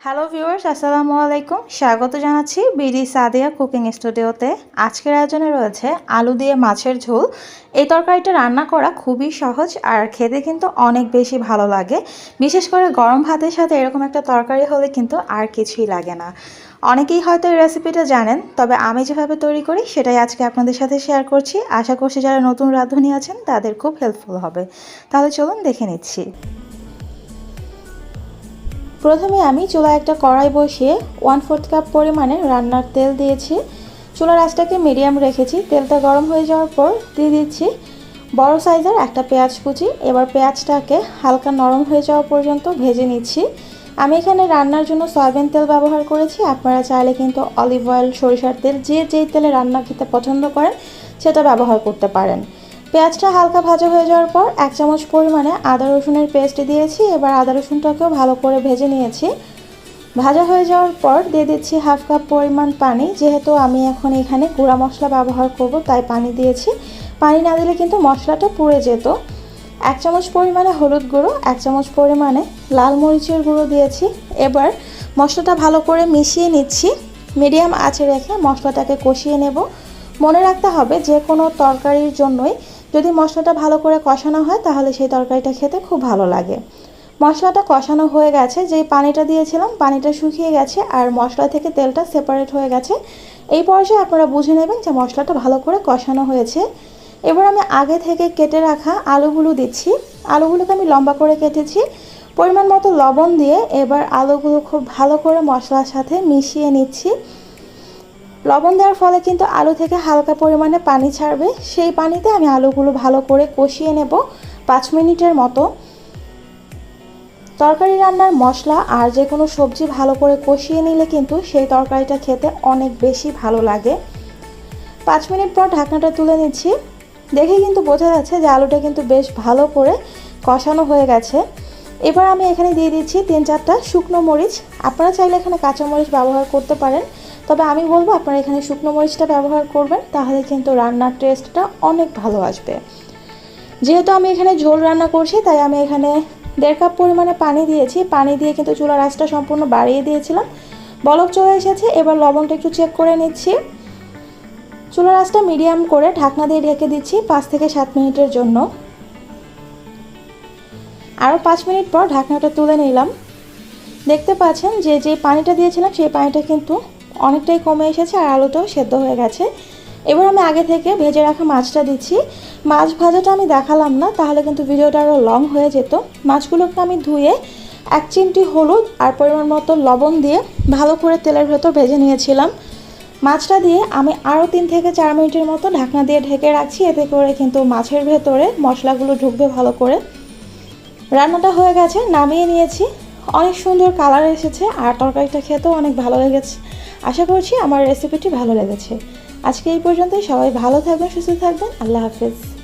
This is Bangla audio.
হ্যালো ভিউয়ার্স আসসালামু আলাইকুম। স্বাগত জানাচ্ছি বিডি সাদিয়া কুকিং স্টুডিওতে। আজকের আয়োজনে রয়েছে আলু দিয়ে মাছের ঝোল। এই তরকারিটা রান্না করা খুবই সহজ আর খেতে কিন্তু অনেক বেশি ভালো লাগে। বিশেষ করে গরম ভাতের সাথে এরকম একটা তরকারি হলে কিন্তু আর কিছুই লাগে না। অনেকেই হয়তো এই রেসিপিটা জানেন, তবে আমি যেভাবে তৈরি করি সেটাই আজকে আপনাদের সাথে শেয়ার করছি। আশা করছি যারা নতুন রাঁধুনি আছেন, তাদের খুব হেল্পফুল হবে। তাহলে চলুন দেখে নিচ্ছি। প্রথমে আমি চুলায় একটা কড়াই বসিয়ে ওয়ান ফোর্থ কাপ পরিমাণে রান্নার তেল দিয়েছি। চুলার আঁচটাকে মিডিয়াম রেখেছি। তেলটা গরম হয়ে যাওয়ার পর দিয়ে দিচ্ছি বড় সাইজের একটা পেঁয়াজ কুচি। এবার পেঁয়াজটাকে হালকা নরম হয়ে যাওয়া পর্যন্ত ভেজে নিচ্ছি। আমি এখানে রান্নার জন্য সয়াবিন তেল ব্যবহার করেছি। আপনারা চাইলে কিন্তু অলিভ অয়েল সরিষার তেল, যে যেই তেলে রান্না খেতে পছন্দ করেন, সেটা ব্যবহার করতে পারেন। পেঁয়াজটা হালকা ভাজা হয়ে যাওয়ার পর এক চামচ পরিমাণে আদা রসুনের পেস্ট দিয়েছি। এবার আদা রসুনটাকেও ভালো করে ভেজে নিয়েছি। ভাজা হয়ে যাওয়ার পর দিয়ে দিচ্ছি হাফ কাপ পরিমাণ পানি। যেহেতু আমি এখন এখানে গুঁড়া মশলা ব্যবহার করব, তাই পানি দিয়েছি। পানি না দিলে কিন্তু মশলাটা পুড়ে যেত। এক চামচ পরিমাণে হলুদ গুঁড়ো, এক চামচ পরিমাণে লাল মরিচের গুঁড়ো দিয়েছি। এবার মশলাটা ভালো করে মিশিয়ে নিচ্ছি। মিডিয়াম আঁচে রেখে মশলাটাকে কষিয়ে নেব। মনে রাখতে হবে যে কোনো তরকারির জন্যই যদি মশলাটা ভালো করে কষানো হয়, তাহলে সেই তরকারিটা খেতে খুব ভালো লাগে। মশলাটা কষানো হয়ে গেছে, যেই পানিটা দিয়েছিলাম, পানিটা শুকিয়ে গেছে আর মশলা থেকে তেলটা সেপারেট হয়ে গেছে। এই পর্যায়ে আপনারা বুঝে নেবেন যে মশলাটা ভালো করে কষানো হয়েছে। এবার আমি আগে থেকে কেটে রাখা আলুগুলো দিচ্ছি। আলুগুলোকে আমি লম্বা করে কেটেছি। পরিমাণ মতো লবণ দিয়ে এবার আলুগুলো খুব ভালো করে মশলার সাথে মিশিয়ে নিচ্ছি। লবণ দেওয়ার ফলে কিন্তু আলু থেকে হালকা পরিমাণে পানি ছাড়বে। সেই পানিতে আমি আলুগুলো ভালো করে কষিয়ে নেব পাঁচ মিনিটের মতো। তরকারি রান্নার মশলা আর যে কোনো সবজি ভালো করে কষিয়ে নিলে কিন্তু সেই তরকারিটা খেতে অনেক বেশি ভালো লাগে। পাঁচ মিনিট পর ঢাকনাটা তুলে নিচ্ছি। দেখে কিন্তু বোঝা যাচ্ছে যে আলুটা কিন্তু বেশ ভালো করে কষানো হয়ে গেছে। এবার আমি এখানে দিয়ে দিচ্ছি তিন চারটা শুকনো মরিচ। আপনারা চাইলে এখানে কাঁচা মরিচ ব্যবহার করতে পারেন। তবে আমি বলব আপনারা এখানে শুকনো মরিচটা ব্যবহার করবেন, তাহলে কিন্তু রান্নার টেস্টটা অনেক ভালো আসবে। যেহেতু আমি এখানে ঝোল রান্না করছি, তাই আমি এখানে দেড় কাপ পরিমাণে পানি দিয়েছি। পানি দিয়ে কিন্তু চুলার আঁচটা সম্পূর্ণ বাড়িয়ে দিয়েছিলাম। বলক চলে এসেছে, এবার লবণটা একটু চেক করে নিচ্ছি। চুলার আঁচটা মিডিয়াম করে ঢাকনা দিয়ে ঢেকে দিচ্ছি পাঁচ থেকে সাত মিনিটের জন্য। আরও পাঁচ মিনিট পর ঢাকনাটা তুলে নিলাম। দেখতে পাচ্ছেন যে যে পানিটা দিয়েছিলাম, সেই পানিটা কিন্তু অনেকটাই কমে এসেছে আর আলুটাও সেদ্ধ হয়ে গেছে। এবার আমি আগে থেকে ভেজে রাখা মাছটা দিচ্ছি। মাছ ভাজাটা আমি দেখালাম না, তাহলে কিন্তু ভিডিওটা আরও লং হয়ে যেত। মাছগুলোকে আমি ধুয়ে এক চিমটি হলুদ আর পরিমাণ মতো লবণ দিয়ে ভালো করে তেলের ভেতর ভেজে নিয়েছিলাম। মাছটা দিয়ে আমি আরও তিন থেকে চার মিনিটের মতো ঢাকনা দিয়ে ঢেকে রাখছি, এতে করে কিন্তু মাছের ভেতরে মশলাগুলো ঢুকবে ভালো করে। রান্নাটা হয়ে গেছে, নামিয়ে নিয়েছি। অনেক সুন্দর কালার এসেছে আর তরকারিটা খেতেও অনেক ভালো লেগেছে। আশা করছি আমার রেসিপিটি ভালো লেগেছে। আজকে এই পর্যন্তই। সবাই ভালো থাকবেন, সুস্থ থাকবেন। আল্লাহ হাফেজ।